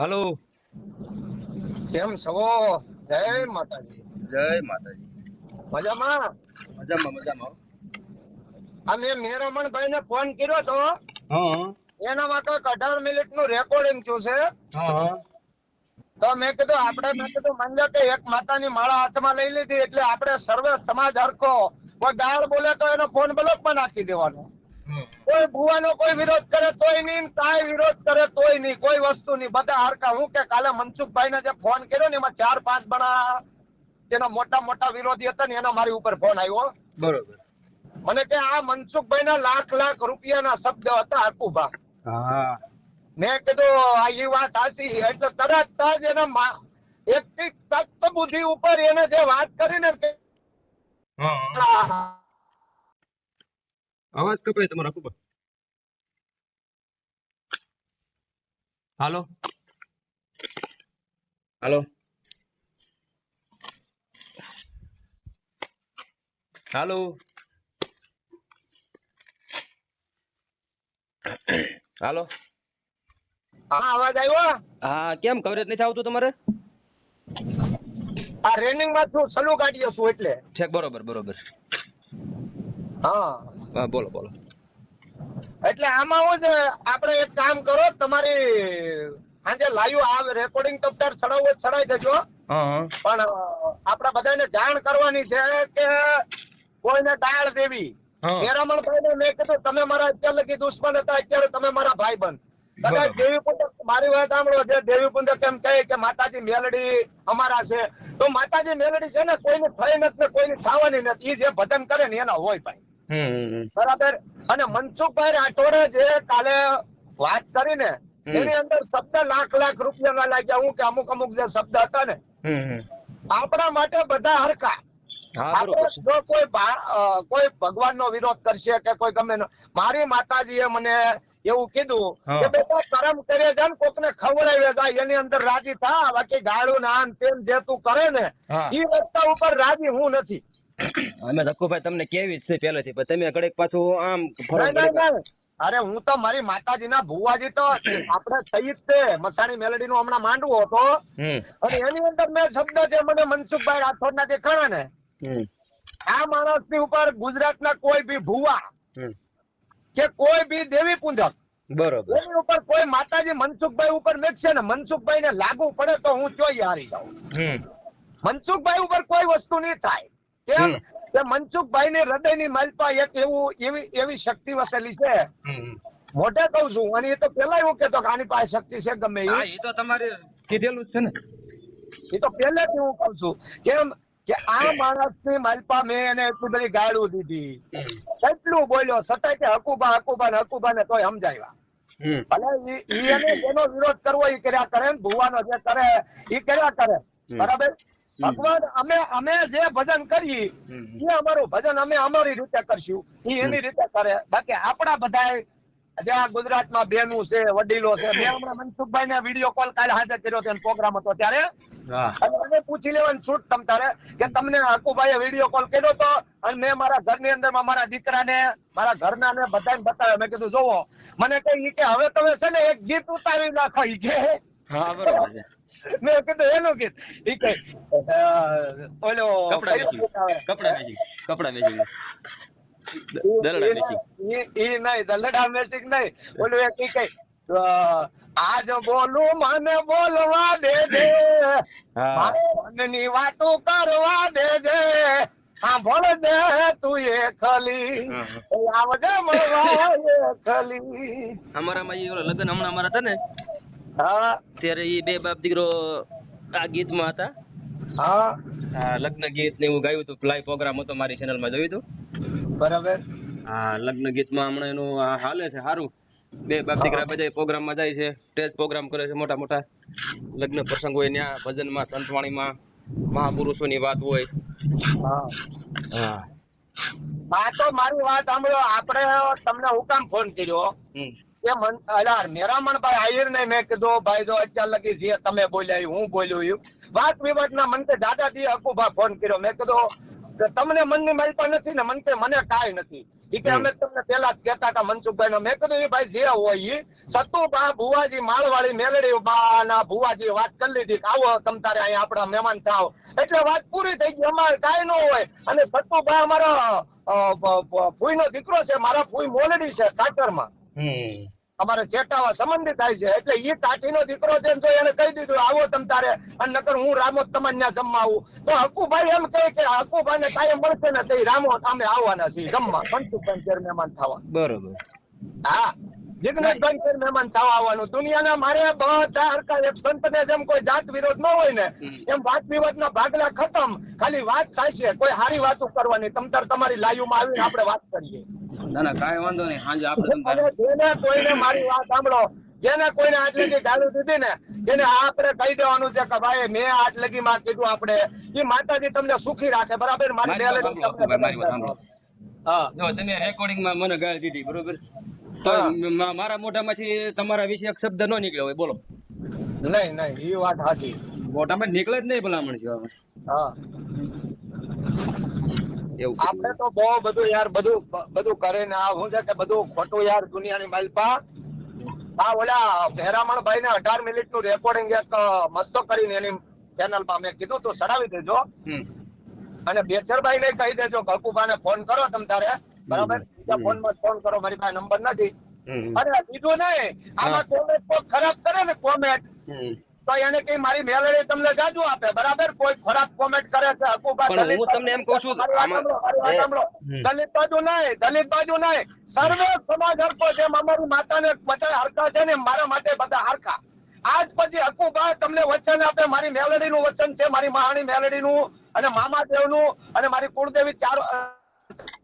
Hello. કેમ છો? જય માતાજી. જય માતાજી. મજામાં? મજામાં મજામાં. અમે મેરામણભાઈ ને ફોન કર્યો તો. એના માટે અઢાર મિનિટનું રેકોર્ડિંગ થયું છે. તો મેં કીધું આપણે મેં કીધું માનજો કે એક માતાની માળા હાથમાં લઈ લીધી એટલે આપણે સર્વે સમાજ હરખો. કોઈ ગાળ બોલે તો એનો ફોન બ્લોકમાં નાખી દેવાનો. કોઈ ભુવાનો કોઈ વિરોધ કરે તોય નહીં કાંઈ વિરોધ કરે તોય નહીં કોઈ વસ્તુ નહીં. બધા હરખા હું કે કાલે મનસુખભાઈ ને જે ફોન કર્યો ને એમાં ચાર પાંચ બણા તેના મોટા મોટા વિરોધી હતા ને એના મારી ઉપર ફોન આવ્યો. બરોબર. મને કે આ મનસુખભાઈ ના લાખ લાખ રૂપિયાના શબ્દ હતા હકુભા. હા. મેં કીધું આ એ વાત સાચી એટલે તરત જ એના એક એકથી તત્વ બુદ્ધિ ઉપર એને જે વાત કરી કે અવાજ કપાય તમારા ખૂબ હાલો હાલો હાલો હાલો હા અવાજ આવ્યો? હા કેમ? કવરેજ નથી આવતું તમારે? આ રેનિંગમાં છું સલુ કાઢીએ છું એટલે. ઠીક બરોબર બરોબર. હા. હા બોલો બોલો. એટલે આમાં હું આપણે એક કામ કરો તમારી આજે લાઈવ આ રેકોર્ડિંગ તો અત્યારે ચડાવવું ચડાવી દેજો. પણ આપણા બધાને જાણ કરવાની છે કે કોઈને ડાળ દેવી. હા. મેરામણભાઈ ને મેં કીધું તમે મારા અત્યારે લગી દુશ્મન હતા અત્યારે તમે મારા ભાઈ બન કદાચ દેવી પુંડક મારી વાત સાંભળો જે દેવી પુંડક એમ કહે કે માતાજી મેલડી અમારા છે. તો માતાજી મેલડી છે ને કોઈને થઈ નથી ને કોઈની થવાની નથી. એ જે ભજન કરે ને એના હોય ભાઈ. બરાબર? અને મનસુખભાઈ રાઠોડે જે કાલે વાત કરી ને એની અંદર શબ્દ લાખ લાખ રૂપિયા લાગ્યા. હું કે અમુક અમુક જે શબ્દ હતા ને. આપણા માટે બધા હરખા. જો કોઈ કોઈ ભગવાન નો વિરોધ કરશે કે કોઈ ગમે મારી માતાજી એ મને એવું કીધું. કે બેટા કરમ કરે છે ને કોકને ખવડાવે જાય એની અંદર રાજી થા. બાકી ગાળું ને તેમ જે તું કરે ને એ રસ્તા ઉપર રાજી હું નથી. અમે ધક્કુભાઈ તમને કેવી જ છે પહેલેથી પણ તમે કડેક પાછું આમ. અરે હું તો મારી માતાજીના ભુવાજી તો આપણે થઈ જ તે મસાણી મેલડી નું હમણાં માંડવો હતો. અને એની અંદર મેં શબ્દ છે મને મનસુખભાઈ રાઠોડના જે ખરા ને આ માણસની ઉપર ગુજરાતના કોઈ બી ભુવા કે કોઈ બી દેવી પૂંજક બરોબર. એની ઉપર કોઈ માતાજી મનસુખભાઈ ઉપર મેકશે ને મનસુખભાઈ ને લાગુ પડે તો હું ચોઈ હારી જાઉં. મનસુખભાઈ ઉપર કોઈ વસ્તુ નહીં થાય. કેમ કે મનસુખભાઈ ની હૃદયની માલપા એક એવું એવી એવી શક્તિ વસેલી છે. મોઢે કહું છું અને એ તો પેલા એવું કેતો કે આની પાસે શક્તિ છે ગમે એ એ તો તમારે કીધેલું છે ને. એ તો પહેલેથી હું કઉ છું કેમ કે આ માણસની માલપા મેં એને એટલી બધી ગાળું દીધી. કેટલું બોલ્યો છતાંય કે હકુબા હકુબા ને હકુબા ને તોય સમજાવ્યા ભલે ઈ એને જેનો વિરોધ કરવો ઈ કર્યા કરે ને ભુવાનો જે કરે ઈ કર્યા કરે. બરાબર? ભગવાન અમે અમે જે ભજન કરીએ એ અમારું ભજન અમે અમારી રીતે કરશું. એ એની રીતે કરે. બાકી આપણા બધા જે આ ગુજરાતમાં બેનું છે વડીલો છે મેં હમણાં મનસુખભાઈ ને વીડિયો કોલ કાલે હાજર કર્યો હતો પ્રોગ્રામ હતો ત્યારે. અને પૂછી લેવાનું છૂટ તમ તારે કે તમને હકુભાઈએ વીડિયો કોલ કર્યો તો અને મેં મારા ઘરની અંદર મારા દીકરાને મારા ઘરના ને બધાને બતાવ્યો. મેં કીધું જોવો મને કઈ કે હવે તમે છે ને એક ગીત ઉતારી નાખો કે. હા બરોબર ગીત ઈ કે અ, ઓલો કપડા કયું મેચિંગ ગીત આવે? કપડા મેચિંગ કપડા મેચિંગ દલડા મેચિંગ ઈ ઈ નહીં દલડા મેચિંગ નહીં ઓલું એક કઈ આજ બોલું મને બોલવા દે દે મનની વાતો કરવા દે દે સાંભળ દે તું એ ખલી. આવજે મળવા એ ખલી અમારામાં ઓલા લગ્ન હમણાં અમારા હતા ને હા. ત્યારે એ બે બાપ દીકરો આ ગીતમાં હતા? હા. લગ્ન ગીત ને એવું ગાયું હતું. લાઈવ પ્રોગ્રામ હતો મારી ચેનલમાં. જોયું હતું બરાબર. હા લગ્ન ગીતમાં હમણાં એનું હાલે છે સારું બે બાપ દીકરા બધા પ્રોગ્રામમાં જાય છે સ્ટેજ પ્રોગ્રામ કરે છે મોટા મોટા. લગ્ન પ્રસંગ હોય ત્યાં ભજનમાં સંતવાણીમાં મહાપુરુષોની વાત હોય. હા. તો મારી વાત સાંભળો. આપણે તમને હું કામ ફોન કર્યો? કે મન અલા મેરામણભાઈ આહિર ને મેં કીધું ભાઈ જો અત્યાર લગી જે તમે બોલ્યા હું બોલ્યો ઈ. વાત વિવાદ ના મન કે દાદાજી હકુભા ફોન કર્યો. મેં કીધું કે તમને મનની માલપા નથી ને મન મને કાંઈ નથી. કે અમે તમને પેલા જ કહેતા હતા મનસુખભાઈ મેં કીધું એ ભાઈ જે હોય ઈ. સતુબા ભુવાજી માળવાળી મેલડી બા ના ભુવાજી વાત કરી લીધી આવો તમ તારે અહીંયા આપણા મહેમાન થાવ. એટલે વાત પૂરી થઈ ગઈ. અમારે કાંઈ ન હોય. અને સતુબા અમારો ફૂઈ નો દીકરો છે મારા ફૂઈ મોલડી છે કાટરમાં અમારે ચેટાવા સંબંધી થાય છે. એટલે ઈ કાઠીનો દીકરો છે તો એને કહી દીધું આવો તમ તારે અને નકર હું રામો તમને ત્યાં જમવા આવું. તો હકુભાઈ એમ કહે કે હકુભાઈ ને ટાઈમ મળશે ને તે રામો અમે આવવાના છીએ જમવા. મનસુખભાઈ ઘેર મહેમાન થવા. બરોબર. હા. જિગ્નેશભાઈ ઘેર મહેમાન થવા આવવાનું. દુનિયાના મારે બધા હરકા એક સંતને જેમ કોઈ જાત વિરોધ ન હોય ને એમ વાત વિવાદના ભાગલા ખતમ. ખાલી વાત થાય છે. કોઈ સારી વાતો કરવાની. તમ તાર તમારી લાઈવમાં આવીને આપણે વાત કરીએ. ના ના કાંઈ વાંધો નહીં. સાંજે આપણે તમ કોઈને મારી વાત સાંભળો. જેને કોઈને આજ લગી ગાળું દીધી ને એને આપણે કહી દેવાનું છે કે ભાઈ મેં આજ લગી માં કીધું આપણે. એ માતાજી તમને સુખી રાખે બરાબર? મારી સાંભળો. હા. જો તમે રેકોર્ડિંગમાં મને ગાળ દીધી બરોબર? તો મારા મોઢામાંથી તમારા વિશે એક શબ્દ નો નીકળ્યો હોય બોલો. નહીં નહીં એ વાત સાચી. મોઢામાં નીકળે જ નહીં ભલામણ છે. હા. આપણે તો બહુ બધું યાર બધું બધું કરે ને આ શું છે કે બધું ખોટું યાર દુનિયાની માલપા. આ ઓલા ભેરામણ ભાઈ ને અઢાર મિનિટનું રેકોર્ડિંગ એક મસ્તો કરીને એની ચેનલમાં મેં કીધું તું સડાવી દેજો. અને બેચરભાઈ ને કહી દેજો કકુભાને ફોન કરો તમ તારે. બરાબર? બીજા ફોનમાં ફોન કરો મારી પાસે નંબર નથી. અરે બીજું નહીં. આમાં કોમેન્ટ ખરાબ કરે ને કોમેન્ટ. તો એને કઈ મારી મેલડી તમને જાજુ આપે બરાબર? કોઈ ખરાબ કોમેન્ટ કરે છે દલિત હું તમને એમ કહું છું. દલિત બાજુ નહીં દલિત બાજુ નહીં. સર્વે સમાજ હરકો જેમ અમારી માતાને બધા હરકા છે ને મારા માટે બધા હરકા આજ પછી હકુબા તમને વચન આપે મારી મેલડી નું વચન છે મારી મહાણી મેલડી નું અને મામાદેવનું અને મારી કુળદેવી ચાર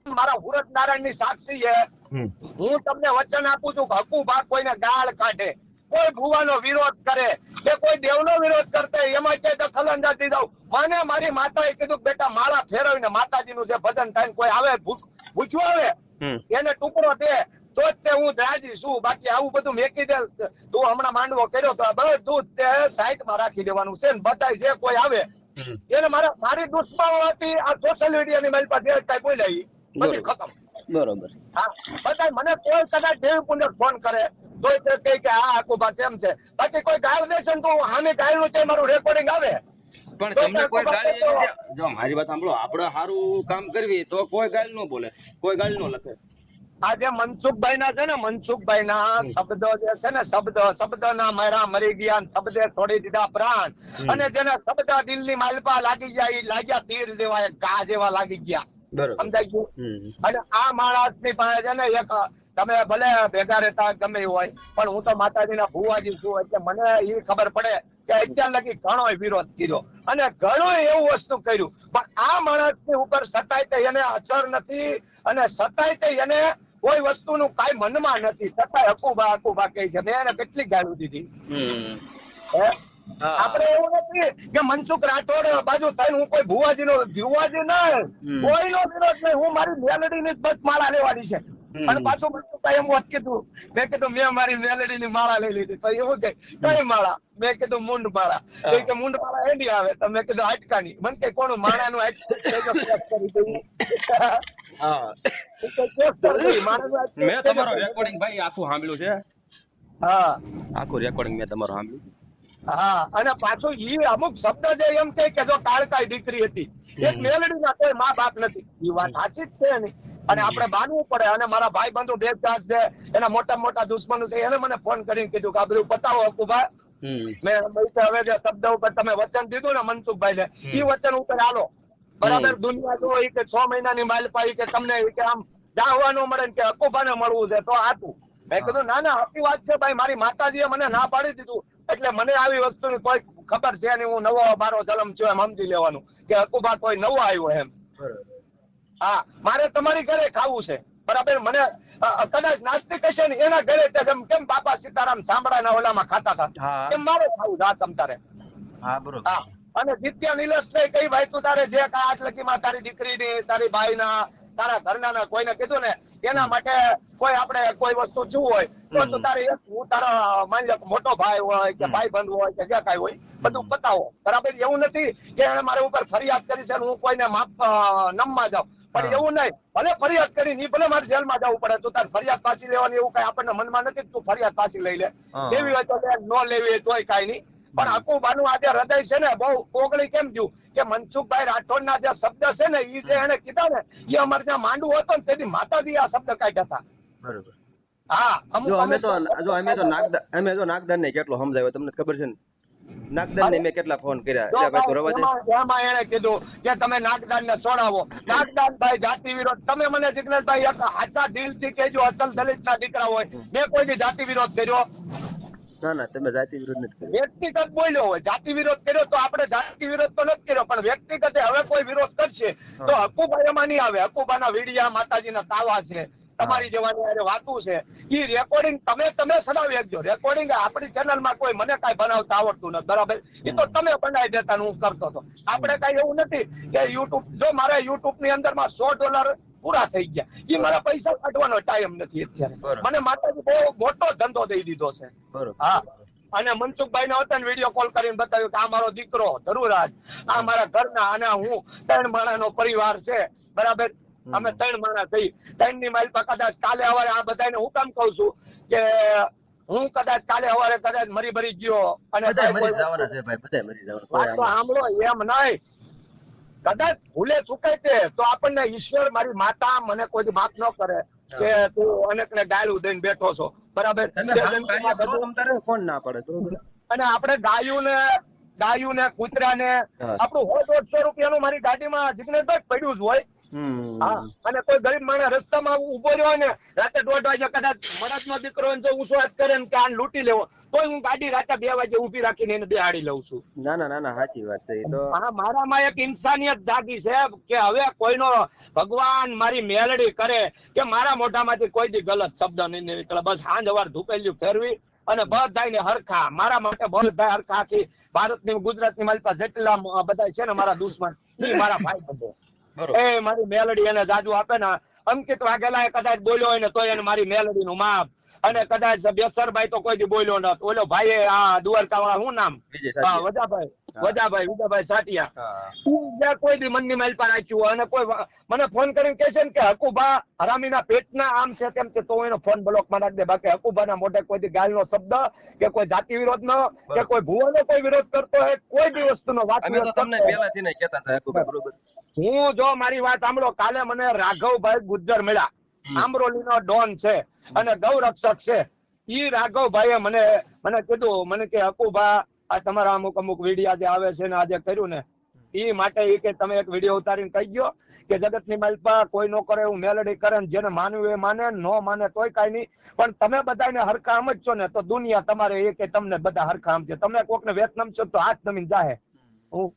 મારા હુરત નારાયણની સાક્ષી છે. હું તમને વચન આપું છું હકુબા કોઈને ગાળ કાઢે. કોઈ ભુવાનો વિરોધ કરે કે કોઈ દેવનો વિરોધ કરતા એમાં ક્યાંય દખલ અંદાજી દઉં મને મારી માતાએ કીધું બેટા માળા ફેરવીને માતાજીનું જે ભજન થાય કોઈ આવે પૂછવું આવે? એને ટુકડો દે તો જ તે હું રાજી છું. બાકી આવું બધું મેકી દે. તું હમણાં માંડવો કર્યો તો બધું તે સાઈડમાં રાખી દેવાનું છે ને બધાય જે કોઈ આવે. એને મારા મારી દુશ્મનોથી આ સોશિયલ મીડિયાની મારી પાસે કાંઈ બોલ્યા બધી ખતમ. બરોબર. હા. બધા મને કોઈ કદાચ દેવ પુણ્ય ફોન કરે. તોય તે કહે કે આ આકુબા કેમ છે? બાકી કોઈ ગાળ દેશે તો હામે ગાયનું છે મારું રેકોર્ડિંગ આવે. પણ તમને કોઈ ગાળી જો મારી વાત સાંભળો આપણે સારું કામ કરવી તો કોઈ ગાળ ન બોલે કોઈ ગાળ ન લખે. આજે મનસુખભાઈ ના છે ને મનસુખભાઈ ના શબ્દો જે છે ને શબ્દ શબ્દ ના મારા મરી ગયા શબ્દે છોડી દીધા પ્રાણ. અને જેના શબ્દ દિલની માલપા લાગી ગયા એ લાગ્યા તીર જેવા ઘા જેવા લાગી ગયા. સમજાય ગયું? અને આ માણસની પાસે છે ને એક તમે ભલે ભેગા રહેતા ગમે હોય પણ હું તો માતાજીના ભુવાજી છું એટલે મને એ ખબર પડે કે અત્યાર લગી ઘણો વિરોધ કર્યો. અને ઘણો એવું વસ્તુ કર્યું. પણ આ માણસની ઉપર સતાય તે એને અસર નથી અને સતાય તે એને કોઈ વસ્તુનું કાંઈ મનમાં નથી. સતાય હકુબા હકુબા કહે છે. મેં એને કેટલી ગાળું દીધી. આપડે આપણે એવું નથી કે મનસુખ રાઠોડ બાજુ થઈને હું કોઈ ભુવાજી નો ભુવાજી નહીં. કોઈનો વિરોધ નહીં. હું મારી મેલડી ની જ બસ માળા લેવાની છે. અને પાછો એમ વાત કીધું મેં કીધું મેં મારી મેલેડી ની માળા લઈ લીધી. તો એવું કે કઈ માળા? મેં કીધું મુંડ માળા. કે મુંડ માળા એની આવે. તો મેં કીધું હાટકાની મને કે કોનું છે. માળાનું હાટકું મેં તમારો રેકોર્ડિંગ ભાઈ આખું સાંભળ્યું છે. હા. આખું રેકોર્ડિંગ મેં તમારું સાંભળ્યું. હા અને પાછું ઈ અમુક શબ્દ જે એમ કે કે જો કાળકાઈ દીકરી હતી. એક મેલડી ના કોઈ મા બાપ નથી. ઈ વાત સાચી જ છે ને. અને આપણે માનવું પડે અને મારા ભાઈ બંધુ બે ચાર છે એના મોટા મોટા દુશ્મનો છે એને મને ફોન કરીને કીધું કે આ બધું પતાવો હકુભા મેં હવે જે શબ્દ ઉપર તમે વચન દીધું ને મનસુખભાઈ ને એ વચન ઉપર હાલો. બરાબર દુનિયા જો કે છ મહિનાની માલ પાઈ કે તમને કે આમ જાહવાનું મળે કે હકુભાને મળવું છે તો આતું મેં કીધું ના ના હકી વાત છે ભાઈ મારી માતાજીએ મને ના પાડી દીધું. એટલે મને આવી વસ્તુની કોઈ ખબર છે નહીં હું નવો મારો જન્મ છું એમ સમજી લેવાનું કે હકુભા કોઈ નવો આવ્યો એમ. હા મારે તમારી ઘરે ખાવું છે. બરાબર મને કદાચ નાસ્તિક હશે ને એના ઘરે કેમ બાપા સીતારામ સાંભળાના ઓલામાં ખાતા હતા? કેમ મારે ખાવું છે? આ હા બરોબર. હા. અને દિત્યા નિલસ ને કઈ ભાઈ તું તારે જે કાંઈ આટ લગીમાં તારી દીકરીની તારી ભાઈના તારા ઘરના કોઈને કીધું ને એના માટે કોઈ આપણે કોઈ વસ્તુ જોવું હોય તો તું તારે હું તારા માની લો મોટો ભાઈ હોય કે ભાઈ બંધ હોય કે જે કાઈ હોય બધું બતાવો. બરાબર એવું નથી કે એને મારા ઉપર ફરિયાદ કરી છે ને હું કોઈને માફ નમ નમવા જાઉં. પણ એવું નહીં. ભલે ફરિયાદ કરી ની ભલે મારે જેલમાં જવું પડે તો તાર ફરિયાદ પાછી લેવાની એવું કઈ આપણને મનમાં નથી તું ફરિયાદ પાછી લઈ લે. લેવી હોય તો ન લેવી હોય તોય કઈ નહીં. પણ હકુબાનું આજે હૃદય છે ને બહુ ઓગળી કેમ થયું કે મનસુખભાઈ રાઠોડ ના જે શબ્દ છે ને એ જે એને કીધા ને એ અમારે ત્યાં માંડવું હતો ને તેથી માતાજી આ શબ્દ કાઢ્યા હતા. બરોબર. હા અમે તો જો અમે તો નાગદા અમે તો નાગદાન ને કેટલો સમજાવ્યો તમને ખબર છે ને? નાગદાર ને મેં કેટલા ફોન કર્યા? એટલે ભાઈ તો રવા દે એમાં એણે કીધું કે તમે નાગદાન ને છોડાવો. નાગદાન ભાઈ જાતિ વિરોધ. તમે મને જિગ્નેશભાઈ એક હાચા દિલથી કહેજો અસલ દલિત ના દીકરા હોય. મેં કોઈ દી જાતિ વિરોધ કર્યો. ના ના તમે જાતિ વિરોધ નથી કર્યો. વ્યક્તિગત બોલ્યો હોય. જાતિ વિરોધ કર્યો તો આપણે જાતિ વિરોધ તો નથી કર્યો પણ વ્યક્તિગત હવે કોઈ વિરોધ કરશે તો હકુબા એમાં નહીં આવે. હકુબાના વીડિયા માતાજીના તાવા છે. તમારી જેવાની હારે વાતું છે. એ રેકોર્ડિંગ તમે તમે સડાવી શકજો રેકોર્ડિંગ આપણી ચેનલમાં કોઈ મને કાંઈ બનાવતા આવડતું નથી. બરાબર? એ તો તમે બનાવી દેતા હું કરતો હતો. આપણે કાંઈ એવું નથી કે યુટ્યુબ જો મારે યુટ્યુબની અંદરમાં સો ડોલર પૂરા થઈ ગયા. એ મારા પૈસા કાઢવાનો ટાઈમ નથી અત્યારે. મને માતાજી બહુ મોટો ધંધો દઈ દીધો છે. હા. અને મનસુખભાઈ ને હતા ને વીડિયો કોલ કરીને બતાવ્યું કે આ મારો દીકરો ધરુરાજ આ મારા ઘરના અને હું ત્રણ માણાનો પરિવાર છે. બરાબર? અમે ત્રણ માણા થઈ. ત્રણની પર કદાચ કાલે સવારે આ બધાને હું કામ કઉ છું કે હું કદાચ કાલે સવારે કદાચ મરી મરી ગયો અને બધા મરી બધા મરી સાંભળો એમ નહીં. કદાચ ભૂલે ચૂકાય તે તો આપણને ઈશ્વર મારી માતા મને કોઈ માફ ન કરે કે તું અનેકને ગાયલું દઈને બેઠો છો. બરાબર? બધું- કોણ ના પડે? અને આપણે ગાયું ને ગાયું ને કૂતરા ને. આપણું હોય દોઢસો રૂપિયાનું મારી ગાડીમાં જિગ્નેશભાઈ પડ્યું જ હોય. અને કોઈ ગરીબ માણસ રસ્તામાં ઊભો રહ્યો ને રાતે દોઢ વાગે કદાચ મળદનો દીકરો જો ઊંચો હાથ કરે ને કે આને લૂંટી લેવો. તો હું ગાડી રાતે બે વાગે ઊભી રાખીને એને બેહાડી લઉં છું. ના ના ના ના સાચી વાત છે એ તો હા મારામાં એક ઇન્સાનિયત જાગી છે કે હવે કોઈનો ભગવાન મારી મેલડી કરે કે મારા મોઢામાંથી કોઈ દી ગલત શબ્દ નહીં નીકળે. બસ હાંજ સવાર ધૂપેલ્યું ફેરવી અને બધાયને હરખા. મારા માટે બધા હરખા આખી ભારતની ગુજરાતની મારી પાસે જેટલા બધા છે ને મારા દુશ્મન મારા ભાઈ બંધો. એ મારી મેલડી એને જાજુ આપે ને અંકિત વાઘેલા કદાચ બોલ્યો હોય ને તો એને મારી મેલડી નું માપ અને કદાચ બેસરભાઈ તો કોઈ દી બોલ્યો નતો ઓલો ભાઈ આ દુવારકા વાળા શું નામ? હા વજાભાઈ હા. વજાભાઈ સાટિયા. હા. જ્યાં કોઈ દી મનની માઇલ પર રાખ્યું હોય અને કોઈ મને ફોન કરીને કહે છે ને કે હકુબા હરામીના પેટના આમ છે તેમ છે તો એનો ફોન બ્લોકમાં નાખી દે. બાકી હકુબાના મોઢે કોઈ દી ગાલનો શબ્દ કે કોઈ જાતિ વિરોધનો કે. કોઈ ભુવાનો કોઈ વિરોધ કરતો હોય કોઈ બી વસ્તુનો વાત અમે તો તમને. પહેલાથી ને કહેતા હતા હકુભાઈ બરોબર. હું જો મારી વાત સાંભળો કાલે મને રાઘવભાઈ ગુજ્જર મળ્યા. આમરોલી નો ડોન છે અને ગૌરક્ષક છે. ઈ રાઘવભાઈએ મને મને કીધું મને કે હકુભા આ તમારા અમુક અમુક વિડીયા જે આવે છે ને આજે કર્યું ને એ માટે એ કે તમે એક વીડિયો ઉતારીને કહી ગયો કે જગતની માલપા કોઈ નો કરે એવું મેલડી કરે ને જેને માનવું એ માને નો માને તોય કઈ નહીં. પણ તમે બધાને હરખા છો ને તો દુનિયા તમારે એ કે તમને બધા હરખા છે. તમે કોકને વેતનામ છો તો હાથ નમીને જાહે. હું.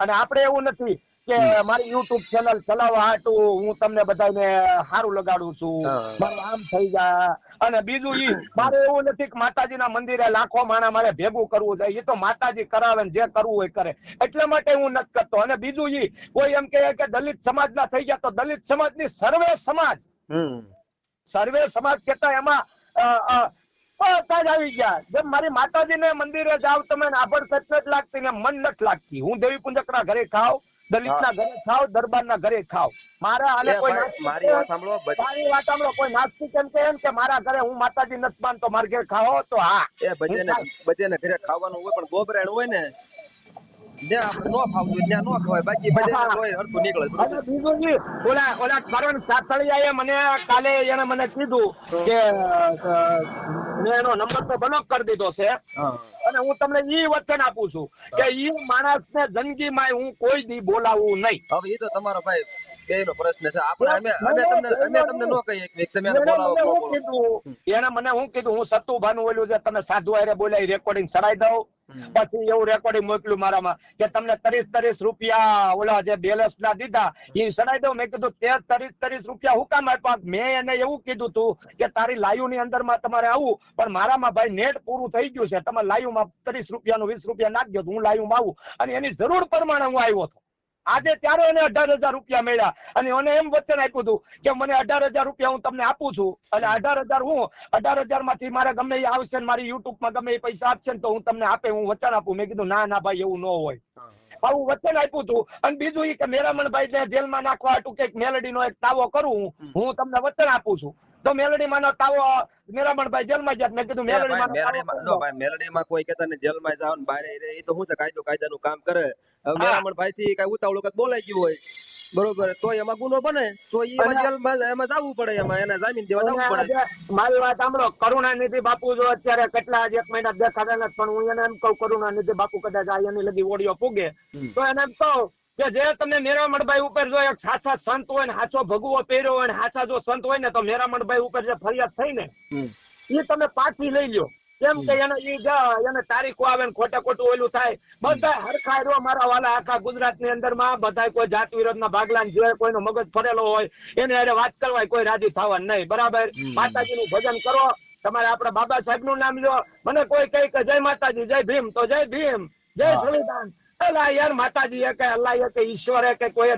અને આપણે એવું નથી. કે મારી યુટ્યુબ ચેનલ ચલાવવા હાટુ હું તમને બધાને સારું લગાડું છું. મારું આમ થઈ જાય. અને બીજું ઈ મારે એવું નથી કે માતાજીના મંદિરે લાખો માણા મારે ભેગું કરવું છે. એ તો માતાજી કરાવે જે કરવું હોય કરે. એટલા માટે હું નથી કરતો. અને બીજું ઈ કોઈ એમ કહે કે દલિત સમાજના થઈ ગયા તો દલિત સમાજની સર્વે સમાજ. સર્વે સમાજ કેતા એમાં જ આવી ગયા. જેમ મારી માતાજીને મંદિરે જાવ તમે આભર સચ નથી લાગતી ને મન નથી લાગતી. હું દેવી પુંજકના ઘરે ખાવ દલિતના ઘરે ખાવ દરબારના ઘરે ખાવ. મારા આને કોઈ મારી વાત સાંભળો મારી વાત સાંભળો કોઈ નાસ્તિક કેમ કે એમ કે મારા ઘરે હું માતાજી નથી માનતો મારા ઘરે ખાઓ તો હા. એ બધાને બધાને ઘરે ખાવાનું હોય પણ ગોબરેણ હોય ને નો ફાવતું ત્યાં નો ખવાય બાકી બધાને હરખું નીકળે બીજું ઓલા ઓલા કરણ સાતળિયાએ મને કાલે એને મને કીધું કે મેં એનો નંબર તો બ્લોક કરી દીધો છે. હા અને હું તમને ઈ વચન આપું છું કે ઈ માણસને જિંદગીમાં હું કોઈ દી બોલાવું નહીં. હવે એ તો તમારો ભાઈ બેયનો પ્રશ્ન છે. આપણે અમે અમે તમને અમે તમને નો. કહીએ કે તમે એને બોલાવો મને હું કીધું એને મને હું કીધું હું સતુભાનું ઓલું જે તમે સાધુ આરે બોલાય રેકોર્ડિંગ ચડાઈ દઉં. પછી એવું રેકોર્ડિંગ મોકલ્યું મારામાં કે તમને ત્રીસ ત્રીસ રૂપિયા ઓલા જે બેલેન્સ ના દીધા, એ સડાઈ દઉં. મેં કીધું, તે ત્રીસ ત્રીસ રૂપિયા હું કામ આપ્યા? મેં એને એવું કીધું તું કે તારી લાઈવની અંદરમાં તમારે આવું, પણ મારામાં ભાઈ નેટ પૂરું થઈ ગયું છે. તમે લાઈવમાં ત્રીસ રૂપિયાનું વીસ રૂપિયા નાખજો હું લાઈવમાં આવું. અને એની જરૂર પ્રમાણે હું આવ્યો હતો. આજે ત્યારે એને અઢાર હજાર રૂપિયા મળ્યા અને એને એમ વચન આપ્યું હતું કે મને અઢાર હજાર રૂપિયા હું તમને આપું છું અને અઢાર હજાર હું અઢાર હજારમાંથી મારે ગમે એ આવશે ને મારી યુટ્યુબમાં ગમે એ પૈસા આપશે ને તો હું તમને આપે હું વચન આપું. મેં કીધું ના ના ભાઈ એવું ન હોય. આવું વચન આપ્યું હતું અને બીજું એ કે મેરામણભાઈ ને જેલમાં નાખવા હતું કે મેલડી નો એક તાવો કરું હું તમને વચન આપું છું. તો મેલડીમાંનો તાવો મેરામણભાઈ જેલમાં ગયા. મેં કીધું મેલડી માં મેલડી માં કોઈ કેતા ને જેલમાં જાવ ને બહાર એ તો શું છે કાયદો કાયદાનું કામ કરે. હવે મેરામણ ભાઈ થી કઈ ઉતાવળો કઈ બોલાઈ ગયું હોય. બરોબર તો એમાં ગુનો બને તો એમાં જેલમાં એમાં જવું પડે એમાં એને જામીન દેવા જવું પડે. મારી વાત સાંભળો કરુણાનિધિ બાપુ જો અત્યારે કેટલા આજે એક મહિના દેખાતા નથી પણ હું એને એમ કહું કરુણાનિધિ બાપુ કદાચ આ એની લગી ઓડિયો પૂગે તો એને એમ કહું કે જે તમે મેરામણભાઈ ઉપર જો એક સાચા સંત હોય ને સાચો ભગવો પહેર્યો હોય ને સાચા જો સંત હોય ને તો મેરામણભાઈ ઉપર જે ફરિયાદ થઈ ને એ તમે પાછી લઈ લ્યો. કેમ કે એને ઈ જા- એને તારીખો આવે ને ખોટે ખોટું ઓલું થાય. બધા હરખા રહ્યો મારા વાલા આખા ગુજરાતની અંદરમાં બધા કોઈ જાત વિરોધ ના ભાગલા ને કોઈનો મગજ ફરેલો હોય એને અરે વાત કરવાય કોઈ રાજી થવા નહીં. બરાબર? માતાજી નું ભજન કરો. તમારે આપડે બાબા સાહેબનું નામ લો મને કોઈ કઈ કે જય માતાજી જય ભીમ તો જય ભીમ જય સંવિધાન. અલા યાર માતાજી એ કે અલ્લાહ એ કે ઈશ્વરે કે કોઈ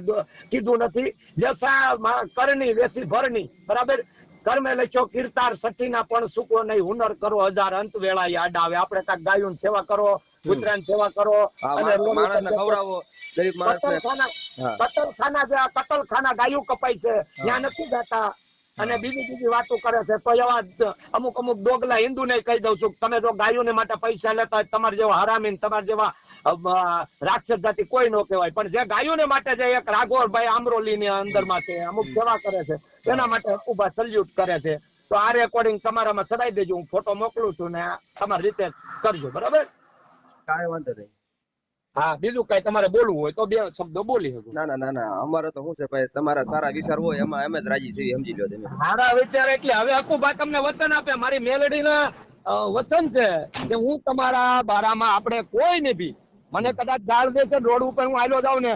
કીધું નથી. જસા મા- કરની વેસી ભરની. બરાબર? કર્મે લખ્યો કીર્તાર સઠીના પણ સુકો નહીં હુનર કરો હજાર અંત વેળા યાદ આવે આપણે કાંક ગાયું સેવા કરો કૂતરાની સેવા કરો અને ખવડાવો ગરીબ કતલખાના કતલખાના જે આ કતલખાના ગાયું કપાય છે ત્યાં નથી જાતા. અને બીજી બીજી વાતો કરે છે તો એવા અમુક અમુક ડોગલા હિન્દુ ને કહી દઉં છું તમે જો ગાયોને માટે પૈસા લેતા હોય તમારા જેવા હરામી ને તમારા જેવા રાક્ષસ જાતિ કોઈ નો કહેવાય. પણ જે ગાયોને માટે જે એક રાઘોરભાઈ આમરોલી ની અંદરમાં છે અમુક સેવા કરે છે એના માટે ઊભા સલ્યુટ કરે છે. તો આ રેકોર્ડિંગ તમારામાં ચડાઈ દેજો હું ફોટો મોકલું છું ને તમારી રીતે કરજો બરાબર? કાંઈ વાંધો નહીં. હા બીજું કઈ તમારે બોલવું હોય તો બે શબ્દો બોલી શકો. ના ના ના ના અમારે તો શું છે ભાઈ તમારા સારા વિચાર હોય એમાં એમ જ રાજી છીએ સમજી લો તમે. સારા વિચાર એટલે હવે હકુબા તમને વચન આપે મારી મેલડીના ના વચન છે કે હું તમારા બારામાં આપણે કોઈ ને બી મને કદાચ ગાળ દેશે રોડ ઉપર હું આયલો જાઉં ને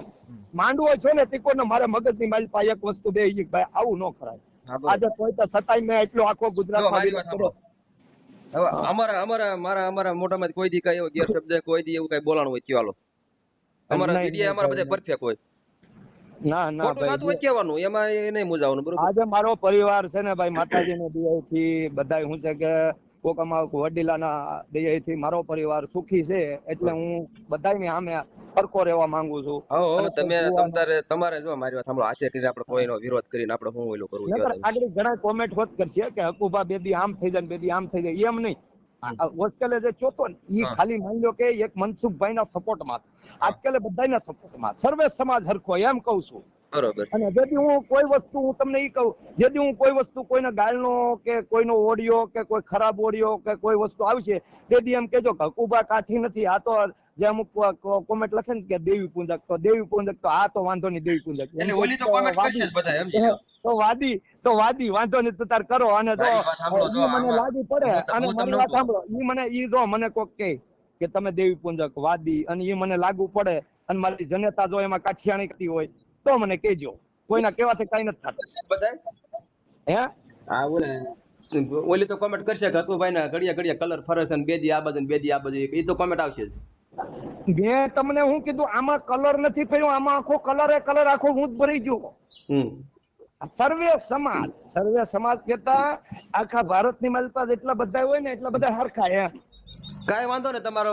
માંડવો છો ને તીકો ને મારે મગજની મારી પાસે એક વસ્તુ બે ભાઈ આવું ન કરાય. આજે કોઈ તો સતાઈ મેં એટલો આખો. હવે અમારા અમારા મારા અમારા મોઢામાં કોઈ દી કઈ એવો ગેરશબ્દ કોઈ દી એવું કઈ બોલાણું હોય કયો અમારા મીડિયા અમારા બધા પરફેક્ટ હોય. ના ના ભાઈ કહેવાનું એમાં એ નહીં મુજાવાનું બરોબર? આજે મારો પરિવાર છે ને ભાઈ માતાજીની થી બધા હું છે કે કોકમાં વડીલાના દયાથી મારો પરિવાર સુખી છે એટલે હું બધાની સામે સરખો રહેવા માંગુ છું. હો તમે તમારે તમારે જો મારી વાત સાંભળો. આજે કરીને આપણે કોઈનો વિરોધ કરીને આપણે શું ઓલું કરવું આગળ ઘણા કોમેન્ટ હોત કરશે કે હકુભા બેદી આમ થઈ જાય બેદી આમ થઈ જાય એમ નહીં. હોસ્ટેલે જે ચોથો ઈ ખાલી માની લો કે એક મનસુખભાઈ ના સપોર્ટમાં આજકાલ બધાના સપોર્ટમાં સર્વે સમાજ હરખો એમ કઉ છું. બરોબર. અને જેથી હું કોઈ વસ્તુ હું તમને એ કહું જેથી હું કોઈ વસ્તુ કોઈને ગાળનો કે કોઈનો ઓડિયો કે કોઈ ખરાબ ઓડિયો કે કોઈ વસ્તુ આવશે તેથી એમ કેજો કે કાઠી નથી આ તો જે અમુક કોમેન્ટ લખે ને કે દેવી પૂંજક તો દેવી પૂંજક તો આ તો વાંધો નહીં દેવી પૂંજક. એટલે ઓલી તો comment કરશે જ બધા, સમજી તો વાદી તો વાદી વાંધો નહીં તો તાર કરો અને જો મને લાગી પડે અને મારી વાત સાંભળો ઈ મને ઈ જો મને કોક કે તમે દેવી પૂંજક વાદી અને ઈ મને લાગુ પડે અને મારી જનતા જો એમાં કાઠિયાણી કરતી હોય તો મને કહેજો. કોઈના કહેવાથી કઈ નથી થતું. બધા હે? હા બોલે. ઓલી તો કોમેન્ટ કરશે કે હકુભાઈ ના ઘડિયા ઘડિયા કલર ફરે છે બે દી આ બાજુ બે દી આ બાજુ. એ તો કોમેન્ટ આવશે જ. મેં તમને હું કીધું આમાં કલર નથી ફર્યો આમાં આખો કલર એ કલર આખો હું જ ભરી ગયો. સર્વે સમાજ સર્વે સમાજ કેતા આખા ભારતની મારી પાસે એટલા બધા હોય ને એટલા બધા હરખા એમ. કાંઈ વાંધો ને તમારો